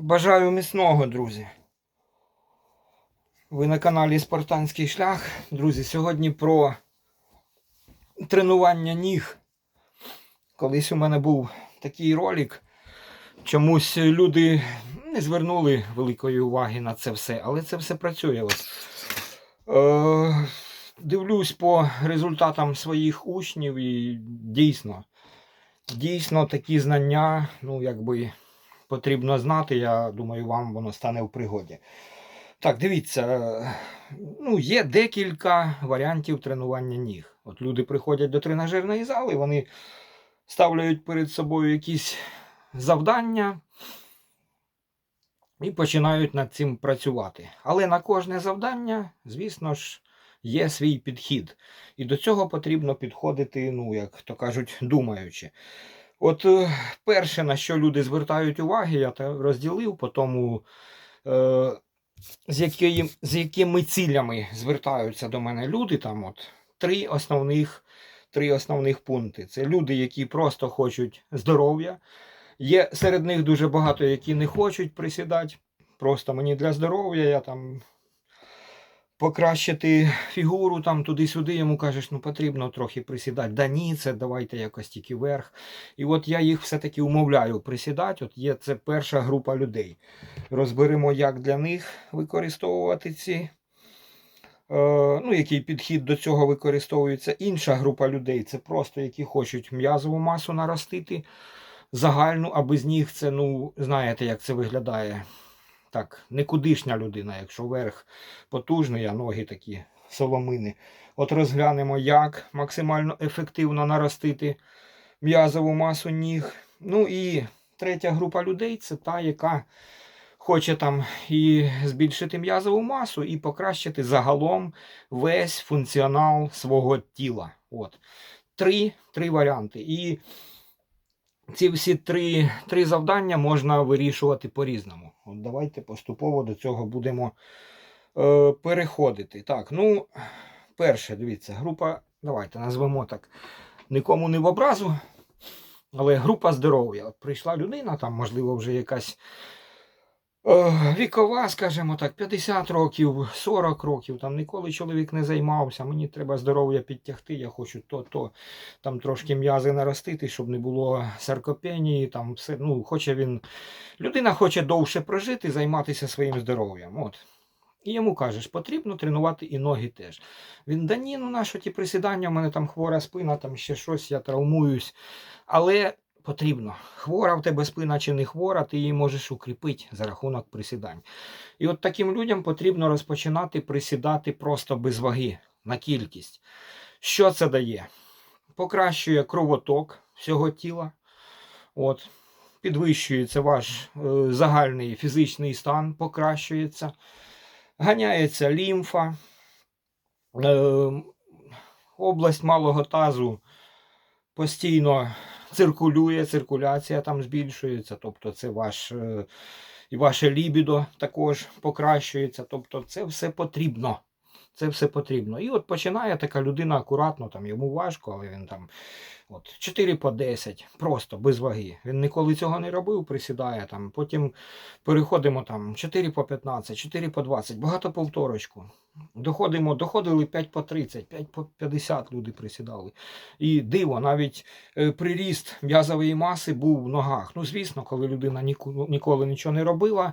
Бажаю міцного, друзі. Ви на каналі Спартанський шлях. Друзі, сьогодні про тренування ніг. Колись у мене був такий ролик. Чомусь люди не звернули великої уваги на це все, але це все працює. Ось. Е, дивлюсь по результатам своїх учнів і дійсно, дійсно такі знання, ну, якби потрібно знати. Я думаю, вам воно стане в пригоді. Так, дивіться, ну, є декілька варіантів тренування ніг. От люди приходять до тренажерної зали, вони ставляють перед собою якісь завдання і починають над цим працювати. Але на кожне завдання, звісно ж, є свій підхід. І до цього потрібно підходити, ну, як то кажуть, думаючи. От е, перше, на що люди звертають уваги, я те розділив по тому, е, з, якої, з якими цілями звертаються до мене люди. Там от три основних, три основних пункти. Це люди, які просто хочуть здоров'я. Є серед них дуже багато, які не хочуть присідати. Просто мені для здоров'я, я там покращити фігуру там туди-сюди, йому кажеш, ну потрібно трохи присідати. Да ні, це давайте якось тільки вверх. І от я їх все-таки умовляю присідати. От є це перша група людей. Розберемо, як для них використовувати ці. е, Ну, який підхід до цього використовується. Інша група людей це просто які хочуть м'язову масу наростити загальну, а без них це, ну, знаєте, як це виглядає. Так, никудишня людина, якщо верх потужний, а ноги такі соломини. От розглянемо, як максимально ефективно наростити м'язову масу ніг. Ну і третя група людей це та, яка хоче там і збільшити м'язову масу, і покращити загалом весь функціонал свого тіла. От. Три, три варіанти. І ці всі три, три завдання можна вирішувати по-різному. От давайте поступово до цього будемо е, переходити. Так, ну, перше, дивіться, група, давайте назвемо так, нікому не в образу, але група здоров'я. От прийшла людина, там, можливо, вже якась вікова, скажімо так, 50 років, 40 років, там ніколи чоловік не займався, мені треба здоров'я підтягти, я хочу то-то, там трошки м'язи наростити, щоб не було саркопенії, там все, ну, хоче він, людина хоче довше прожити, займатися своїм здоров'ям. От. І йому кажеш, потрібно тренувати і ноги теж. Він, да ні, ну на що ті присідання, у мене там хвора спина, там ще щось, я травмуюсь. Але потрібно. Хвора в тебе спина чи не хвора, ти її можеш укріпити за рахунок присідань. І от таким людям потрібно розпочинати присідати просто без ваги на кількість. Що це дає? Покращує кровоток всього тіла. От. Підвищується ваш е, загальний фізичний стан, покращується, ганяється лімфа, е, область малого тазу постійно циркулює, циркуляція там збільшується, тобто це ваш, е, і ваше лібідо також покращується. Тобто це все потрібно. Це все потрібно. І от починає така людина акуратно, там йому важко, але він там от 4 по 10, просто без ваги. Він ніколи цього не робив, присідає там. Потім переходимо там 4 по 15, 4 по 20, багато повторочку. Доходимо, доходили 5 по 30, 5 по 50 люди присідали. І диво, навіть е, приріст м'язової маси був в ногах. Ну, звісно, коли людина ніколи нічого не робила,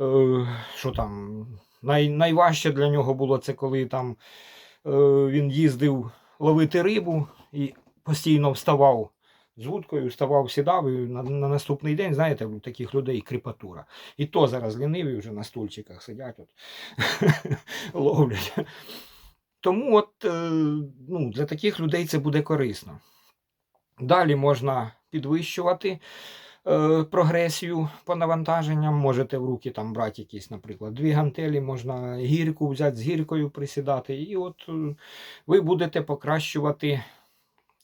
е, що там, най, найважче для нього було це, коли там е, він їздив ловити рибу і постійно вставав з вудкою, вставав, сідав, і на, на наступний день, знаєте, у таких людей кріпатура. І то зараз ліниві вже на стульчиках сидять, от, ловлять. Тому от, е, ну, для таких людей це буде корисно. Далі можна підвищувати прогресію по навантаженням. Можете в руки там брати якісь, наприклад, дві гантелі, можна гірку взяти з гіркою присідати. І от е, ви будете покращувати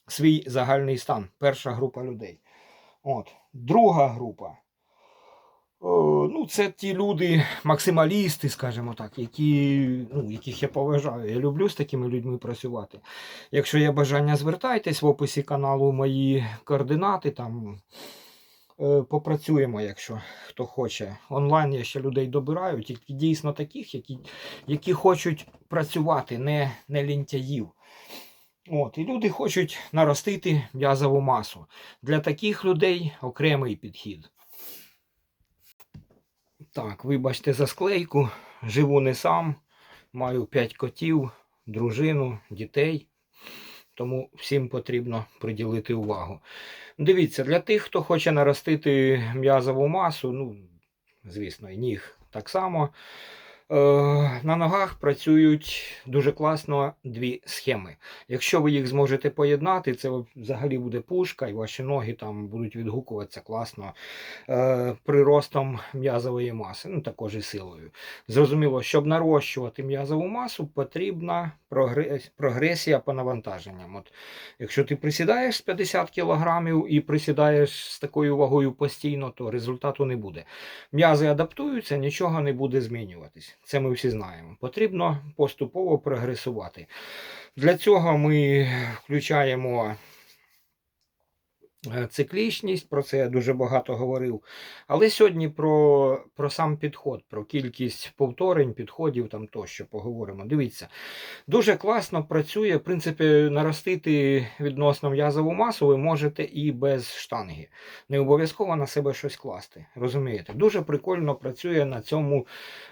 свій загальний стан. Перша група людей. От. Друга група. Ну, це ті люди, максималісти, скажімо так, які, ну, яких я поважаю. Я люблю з такими людьми працювати. Якщо є бажання, звертайтесь в описі каналу мої координати. Там Е, Попрацюємо, якщо хто хоче. Онлайн я ще людей добираю, тільки дійсно таких, які, які хочуть працювати, не, не лінтяїв. От, і люди хочуть наростити м'язову масу. Для таких людей окремий підхід. Так, вибачте за склейку. Живу не сам. Маю 5 котів, дружину, дітей. Тому всім потрібно приділити увагу. Дивіться, для тих, хто хоче наростити м'язову масу, ну, звісно, і ніг так само. Е, на ногах працюють дуже класно дві схеми. Якщо ви їх зможете поєднати, це взагалі буде пушка, і ваші ноги там будуть відгукуватися класно е, приростом м'язової маси, ну також і силою. Зрозуміло, щоб нарощувати м'язову масу, потрібна прогресія по навантаженням. От, якщо ти присідаєш з 50 кг і присідаєш з такою вагою постійно, то результату не буде. М'язи адаптуються, нічого не буде змінюватись. Це ми всі знаємо. Потрібно поступово прогресувати. Для цього ми включаємо циклічність, про це я дуже багато говорив. Але сьогодні про, про сам підход, про кількість повторень, підходів там тощо поговоримо. Дивіться, дуже класно працює, в принципі, наростити відносно м'язову масу ви можете і без штанги. Не обов'язково на себе щось класти. Розумієте? Дуже прикольно працює на цьому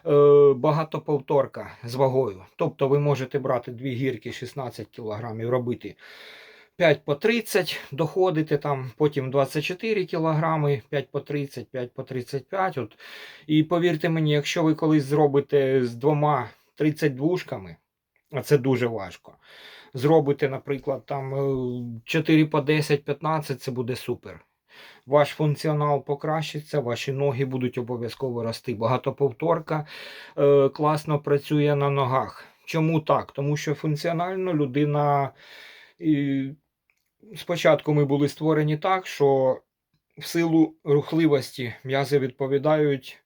е, багатоповторка з вагою. Тобто ви можете брати дві гірки 16 кг, робити 5 по 30, доходите там, потім 24 кг, 5 по 30, 5 по 35. От. І повірте мені, якщо ви колись зробите з двома 32-шками, а це дуже важко. Зробите, наприклад, там е, 4 по 10, 15, це буде супер. Ваш функціонал покращиться, ваші ноги будуть обов'язково рости. Багатоповторка е, класно працює на ногах. Чому так? Тому що функціонально людина. Спочатку ми були створені так, що в силу рухливості м'язи відповідають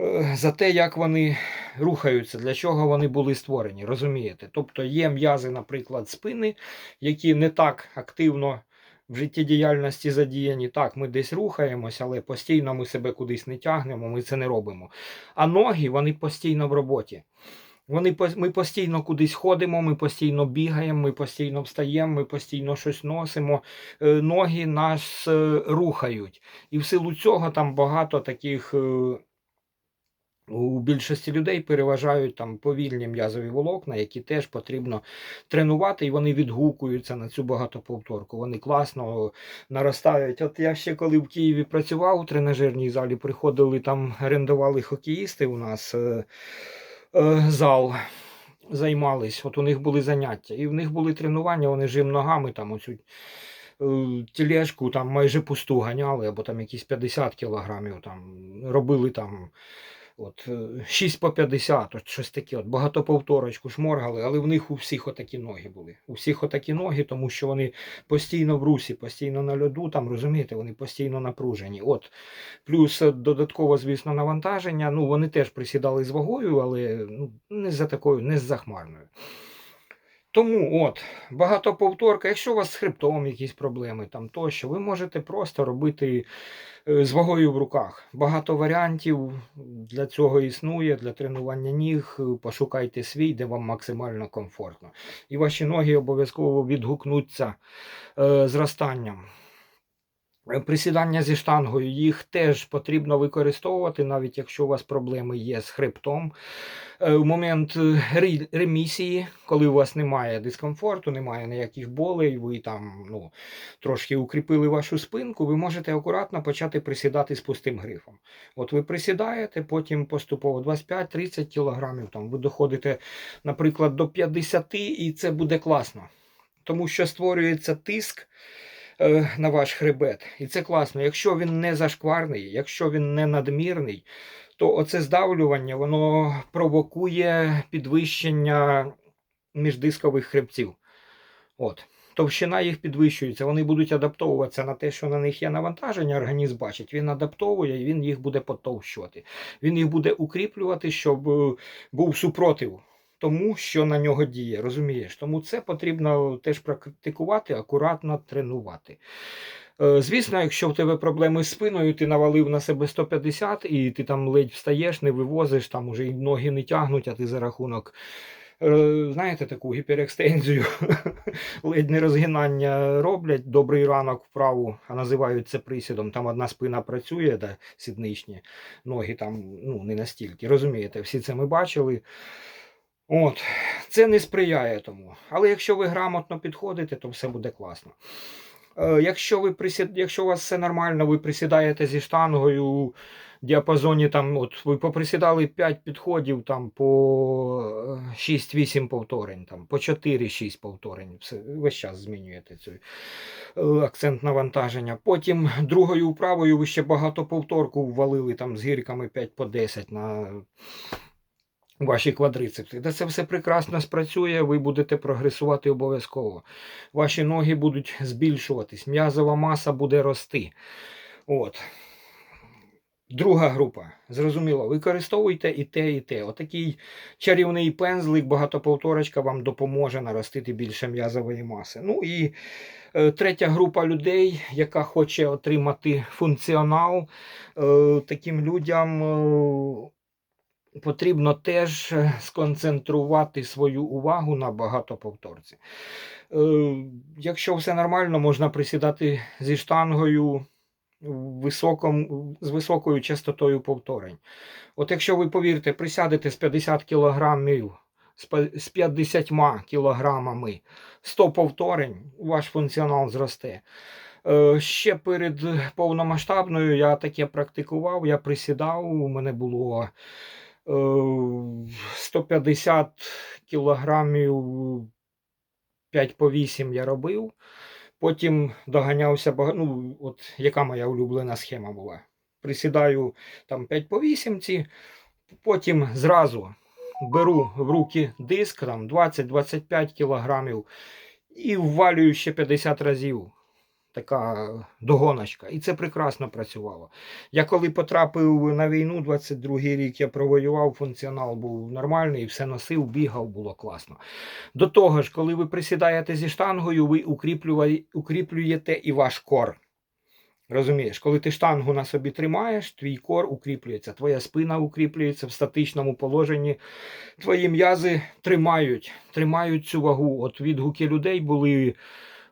е, за те, як вони рухаються, для чого вони були створені. Розумієте? Тобто є м'язи, наприклад, спини, які не так активно в життєдіяльності задіяні. Так, ми десь рухаємось, але постійно ми себе кудись не тягнемо, ми це не робимо. А ноги вони постійно в роботі. Вони ми постійно кудись ходимо, ми постійно бігаємо, ми постійно встаємо, ми постійно щось носимо. Е, Ноги нас е, рухають. І в силу цього там багато таких. е, У більшості людей переважають там повільні м'язові волокна, які теж потрібно тренувати, і вони відгукуються на цю багатоповторку. Вони класно наростають. От я ще коли в Києві працював у тренажерній залі, приходили там, орендували хокеїсти у нас зал. Займались, от у них були заняття, і в них були тренування, вони жим ногами там оцю е, тележку там майже пусту ганяли, або там якісь 50 кілограмів там робили там от, е, 6 по 50, от щось таке, от, багатоповторочку шморгали, але в них у всіх отакі ноги були. У всіх отакі ноги, тому що вони постійно в русі, постійно на льоду, там розумієте, вони постійно напружені. От. Плюс е, додатково, звісно, навантаження. Ну, вони теж присідали з вагою, але ну, не за такою, не з захмарною. Тому от, багатоповторка, якщо у вас з хребтом якісь проблеми там тощо, ви можете просто робити е, з вагою в руках. Багато варіантів для цього існує, для тренування ніг. Е, Пошукайте свій, де вам максимально комфортно. І ваші ноги обов'язково відгукнуться е, зростанням. Е, Присідання зі штангою їх теж потрібно використовувати, навіть якщо у вас проблеми є з хребтом. Е, В момент е, ремісії, коли у вас немає дискомфорту, немає ніяких болей, ви там ну, трошки укріпили вашу спинку, ви можете акуратно почати присідати з пустим грифом. От ви присідаєте, потім поступово 25-30 кілограмів, там ви доходите, наприклад, до 50, і це буде класно. Тому що створюється тиск е, на ваш хребет. І це класно. Якщо він не зашкварний, якщо він не надмірний, то оце здавлювання воно провокує підвищення міждискових хребців. От. Товщина їх підвищується, вони будуть адаптовуватися на те, що на них є навантаження, організм бачить, він адаптовує і він їх буде потовщувати. Він їх буде укріплювати, щоб е, був супротив тому, що на нього діє. Розумієш? Тому це потрібно теж практикувати, акуратно тренувати. Е, Звісно, якщо в тебе проблеми з спиною, ти навалив на себе 150 і ти там ледь встаєш, не вивозиш, там уже і ноги не тягнуть, а ти за рахунок, е, знаєте, таку гіперекстензію, ледь не розгинання роблять, добрий ранок вправу, а називають це присідом. Там одна спина працює, да, сідничні, ноги там ну, не настільки. Розумієте, всі це ми бачили. От, це не сприяє тому. Але якщо ви грамотно підходите, то все буде класно. Е, Якщо ви присід... якщо у вас все нормально, ви присідаєте зі штангою у діапазоні, там, от ви поприсідали 5 підходів там, по е, 6-8 повторень, там, по 4-6 повторень. Все, весь час змінюєте цей е, акцент навантаження. Потім другою вправою ви ще багато повторку ввалили там, з гірками 5 по 10 на ваші квадрицепси. Та це все прекрасно спрацює, ви будете прогресувати обов'язково. Ваші ноги будуть збільшуватись, м'язова маса буде рости. От. Друга група. Зрозуміло, використовуйте і те, і те. Отакий чарівний пензлик, багатоповторочка вам допоможе наростити більше м'язової маси. Ну і е, третя група людей, яка хоче отримати функціонал, е, таким людям. Е, потрібно теж е, сконцентрувати свою увагу на багатоповторці. Е, Якщо все нормально, можна присідати зі штангою високом, з високою частотою повторень. От якщо ви повірте, присядете з 50 кілограмів, з 50 кілограмами 100 повторень, ваш функціонал зросте. Е, Ще перед повномасштабною я таке практикував, я присідав, у мене було 150 кілограмів 5 по 8 я робив. Потім доганявся, ну, от яка моя улюблена схема була. Присідаю там 5 по 8, потім зразу беру в руки диск там 20-25 кілограмів і ввалюю ще 50 разів. Така догоночка. І це прекрасно працювало. Я коли потрапив на війну, 22-й рік я провоював, функціонал був нормальний, все носив, бігав, було класно. До того ж, коли ви присідаєте зі штангою, ви укріплюєте і ваш кор. Розумієш, коли ти штангу на собі тримаєш, твій кор укріплюється, твоя спина укріплюється в статичному положенні. Твої м'язи тримають, тримають цю вагу. От відгуки людей були.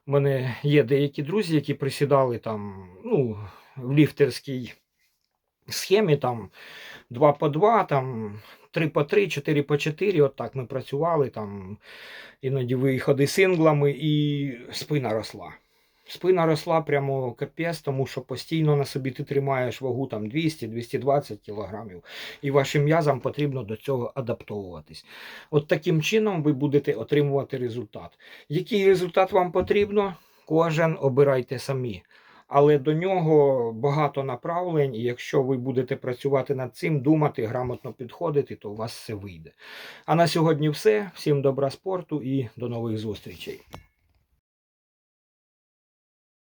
У мене є деякі друзі, які присідали там, ну, в ліфтерській схемі, там 2 по 2, там 3 по 3, 4 по 4. От так ми працювали, там іноді виходи синглами, і спина росла. Спина росла прямо капець, тому що постійно на собі ти тримаєш вагу там 200-220 кілограмів, і вашим м'язам потрібно до цього адаптовуватись. От таким чином ви будете отримувати результат. Який результат вам потрібно, кожен обирайте самі. Але до нього багато направлень, і якщо ви будете працювати над цим, думати, грамотно підходити, то у вас все вийде. А на сьогодні все. Всім добра спорту і до нових зустрічей.